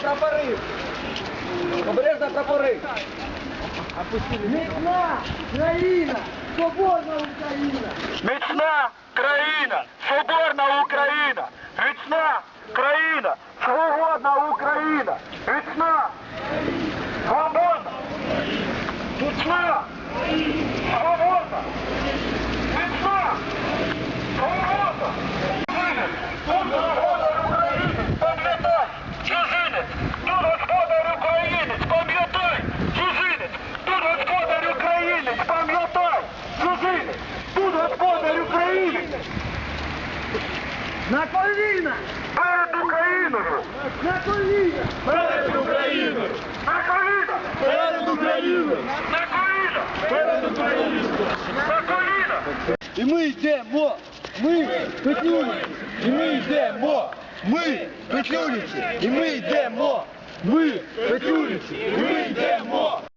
прапори. Обережно прапори. Міцна країна, свободна Україна. Міцна країна, соборна Україна, міцна країна, свободна Україна, міцна, свободна, міцна, України, На коліна! перед Україною, На коліна! перед Україною, на коліна, перед Україною, на коліна, перед Україною, на коліна. І ми йдемо! Ми петлюниці! І ми йдемо! Ми петлюниці! І ми йдемо! Ми петлюниці! І ми йдемо!